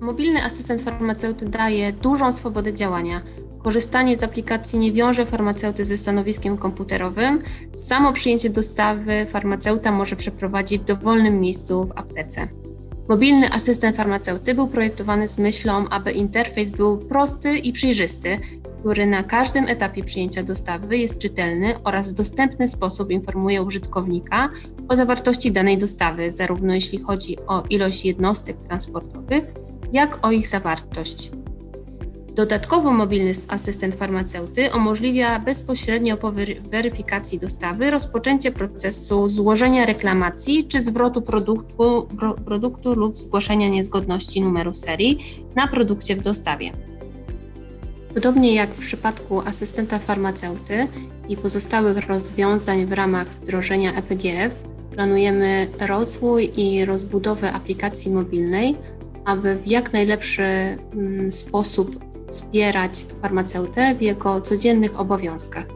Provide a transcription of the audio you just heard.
Mobilny asystent farmaceuty daje dużą swobodę działania. Korzystanie z aplikacji nie wiąże farmaceuty ze stanowiskiem komputerowym. Samo przyjęcie dostawy farmaceuta może przeprowadzić w dowolnym miejscu w aptece. Mobilny asystent farmaceuty był projektowany z myślą, aby interfejs był prosty i przejrzysty, który na każdym etapie przyjęcia dostawy jest czytelny oraz w dostępny sposób informuje użytkownika o zawartości danej dostawy, zarówno jeśli chodzi o ilość jednostek transportowych, jak o ich zawartość. Dodatkowo mobilny asystent farmaceuty umożliwia bezpośrednio po wery- weryfikacji dostawy rozpoczęcie procesu złożenia reklamacji czy zwrotu produktu, pro, produktu lub zgłoszenia niezgodności numeru serii na produkcie w dostawie. Podobnie jak w przypadku asystenta farmaceuty i pozostałych rozwiązań w ramach wdrożenia EPGF, planujemy rozwój i rozbudowę aplikacji mobilnej, aby w jak najlepszy mm, sposób wspierać farmaceutę w jego codziennych obowiązkach.